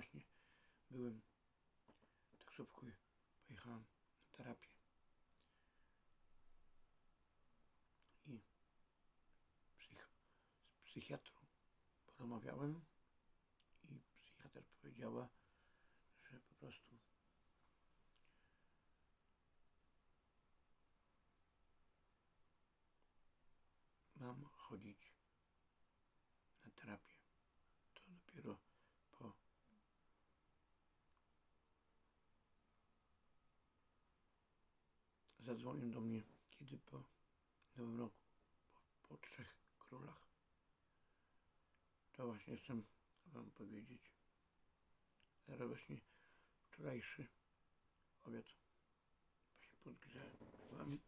właśnie byłem w taksówku pojechałem na terapię. I psych, z psychiatrą porozmawiałem i psychiatr powiedziała, że po prostu mam chodzić na terapię. To dopiero po zadzwonił do mnie kiedy po nowym roku, po, po trzech królach. To właśnie chcę wam powiedzieć. Teraz właśnie wczorajszy obiad właśnie podgrzewam.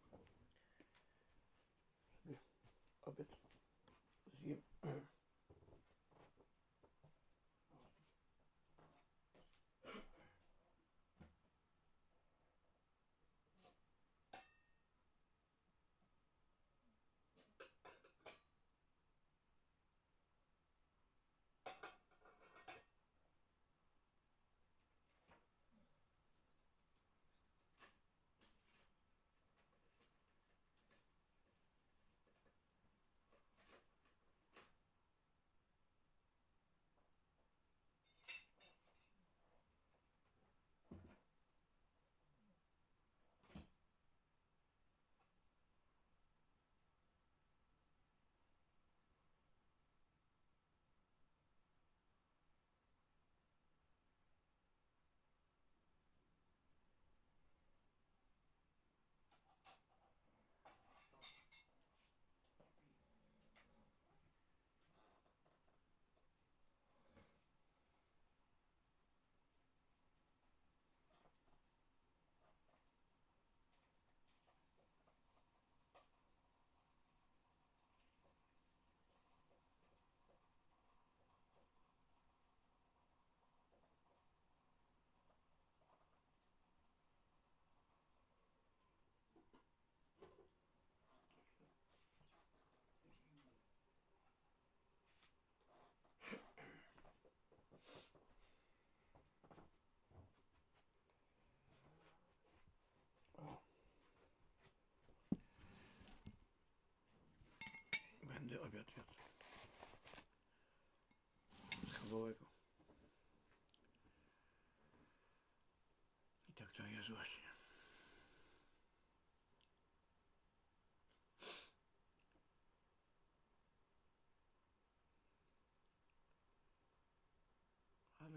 Obiad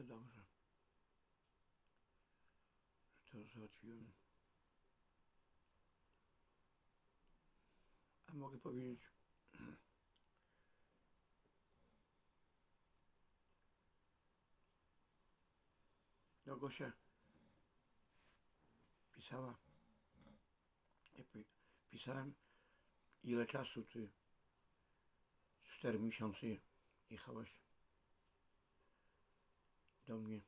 dobrze, to załatwiłem. A mogę powiedzieć, No Gosia pisała. Ja pi- pisałem ile czasu ty cztery miesiące jechałaś do mnie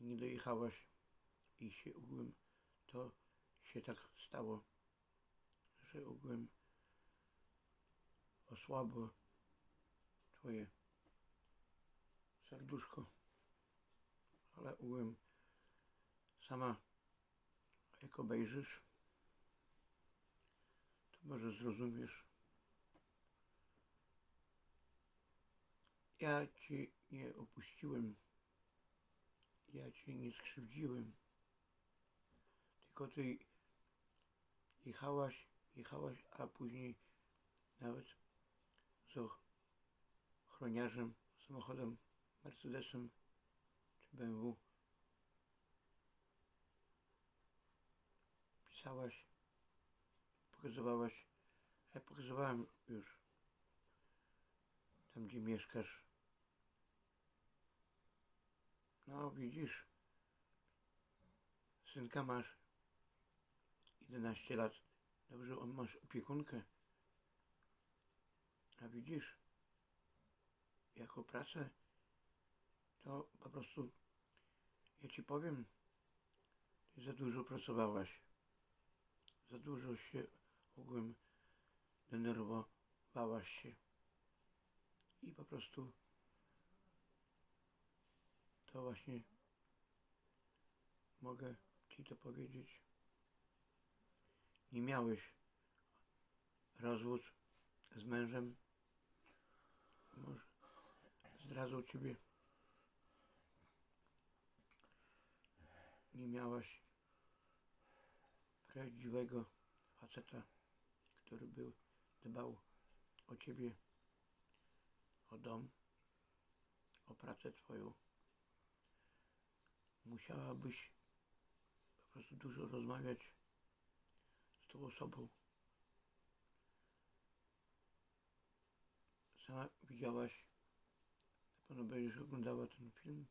i nie dojechałaś i się ogółem to się tak stało, że ogółem osłabło twoje serduszko, ale ogółem sama jak obejrzysz, to może zrozumiesz. Ja cię nie opuściłem, ja cię nie skrzywdziłem, tylko ty jechałaś, jechałaś, a później nawet z ochroniarzem, samochodem, Mercedesem czy BMW pisałaś, pokazywałaś, ja pokazywałem już tam, gdzie mieszkasz. No, widzisz, synka masz. 11 lat, dobrze, on masz opiekunkę. A widzisz, jako pracę, to po prostu, ja ci powiem, ty za dużo pracowałaś. Za dużo się ogółem denerwowałaś. się. I po prostu to właśnie mogę Ci to powiedzieć. Nie miałeś rozwód z mężem. Może zdradzał Ciebie. Nie miałaś prawdziwego faceta, który był, dbał o Ciebie, o dom, o pracę Twoją. Musiałabyś po prostu dużo rozmawiać z tą osobą. Sama widziałaś, na pewno będziesz oglądała ten film.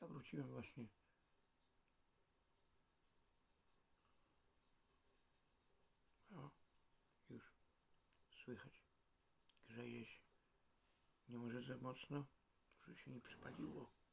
Ja wróciłem właśnie. O, już słychać. Grzeje się. Nie może za mocno, żeby się nie przypaliło.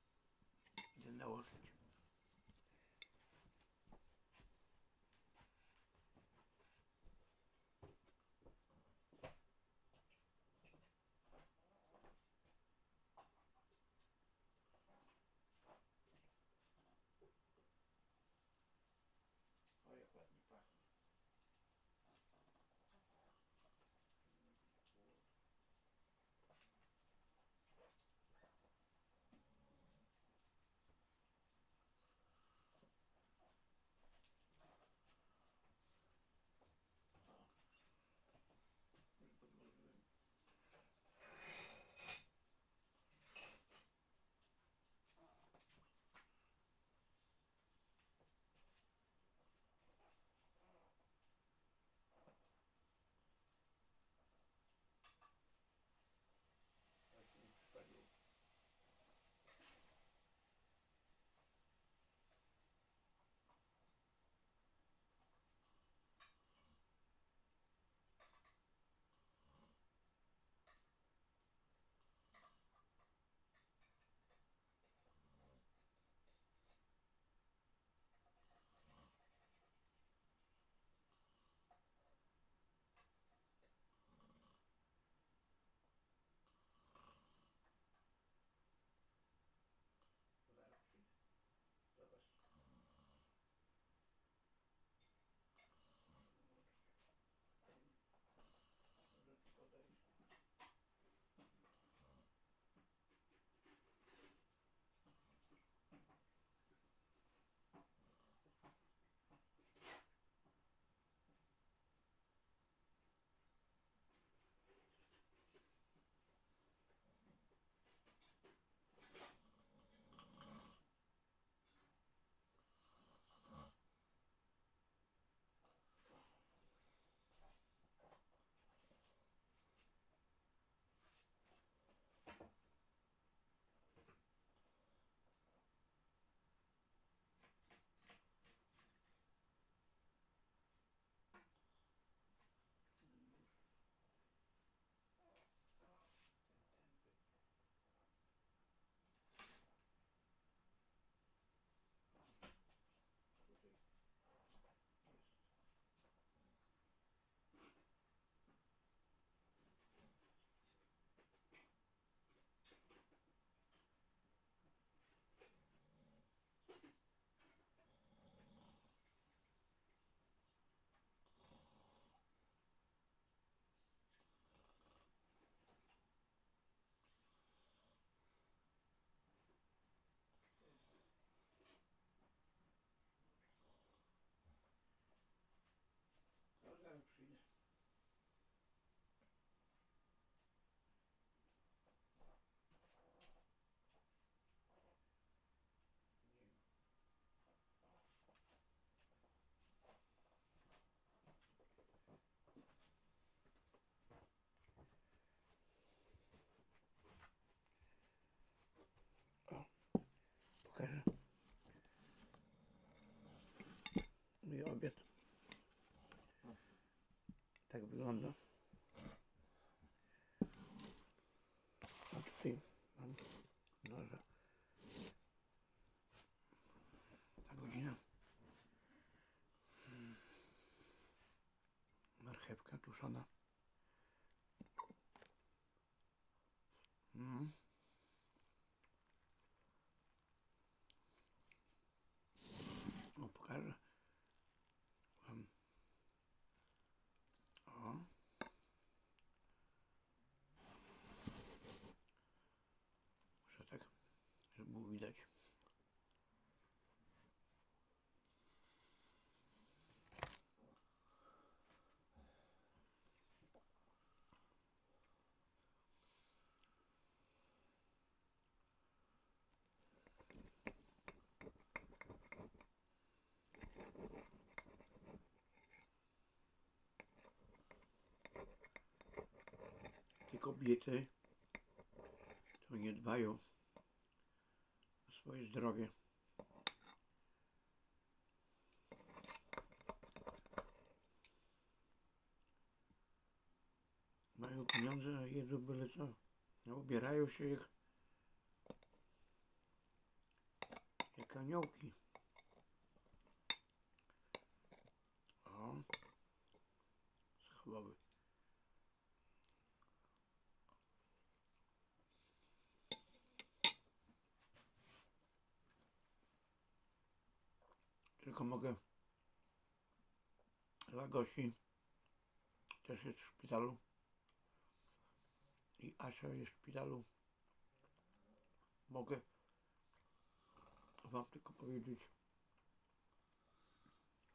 Tak kobiety to nie dbają o swoje zdrowie. Mają pieniądze, jedzą byle co. Ubierają się jak, jak aniołki. O, schabowy. Tylko mogę dla Gosi też jest w szpitalu i Asia jest w szpitalu. Mogę Wam tylko powiedzieć,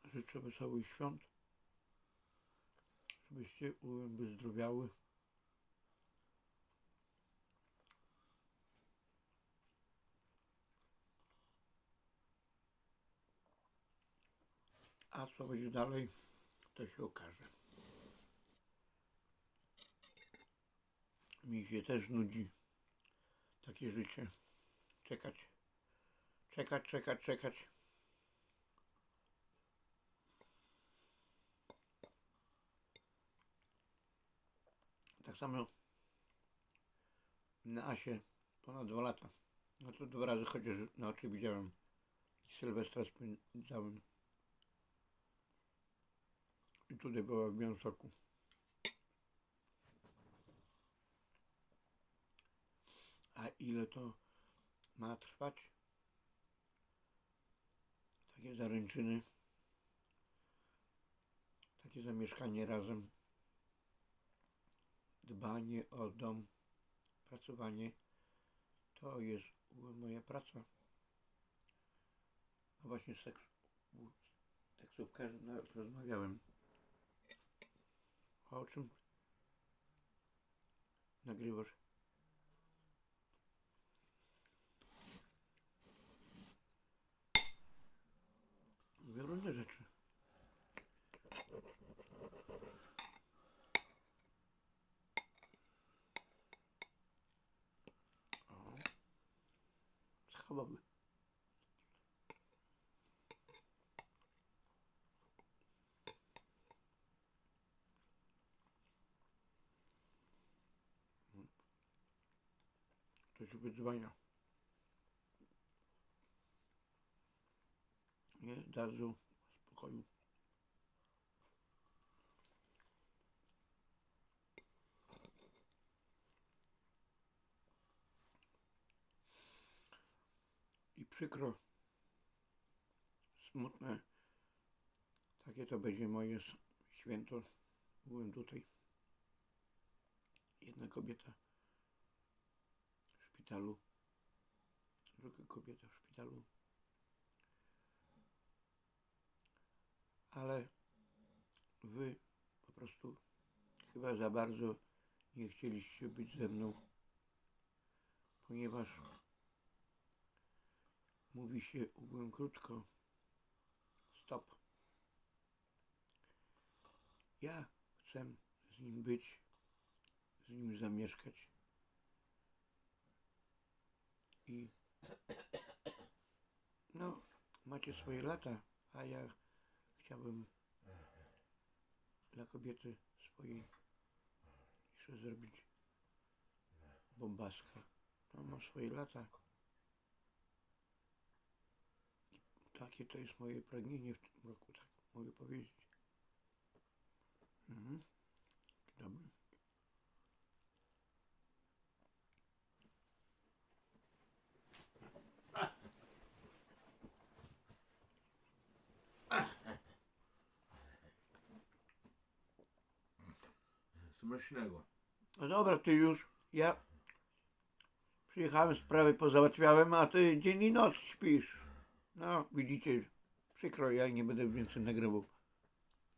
życzę wesołych świąt, żebyście wyzdrowiały. A co będzie dalej, to się okaże. Mi się też nudzi takie życie. Czekać, czekać, czekać, czekać. Tak samo na Asie ponad dwa lata. No to dwa razy chociaż na oczy widziałem. Sylwestra spędzałem. I tutaj była w Białymstoku. A ile to ma trwać? Takie zaręczyny, takie zamieszkanie razem, dbanie o dom, pracowanie, to jest moja praca. No właśnie z seks, taksówkarzem rozmawiałem. A o czym nagrywasz? Mówię się wyzwania. Nie dadzą spokoju. I przykro, smutne, takie to będzie moje święto. Byłem tutaj. Jedna kobieta szpitalu, druga kobieta w szpitalu. ale wy po prostu chyba za bardzo nie chcieliście być ze mną, ponieważ mówi się ugłem krótko stop. Ja chcę z nim być, z nim zamieszkać i no, macie swoje lata, a ja chciałbym dla kobiety swojej jeszcze zrobić bombaskę. No, ma swoje lata. I takie to jest moje pragnienie w tym roku, tak mogę powiedzieć. No dobra, ty już. Ja przyjechałem, sprawy pozałatwiałem, a ty dzień i noc śpisz. No, widzicie, przykro, ja nie będę więcej nagrywał.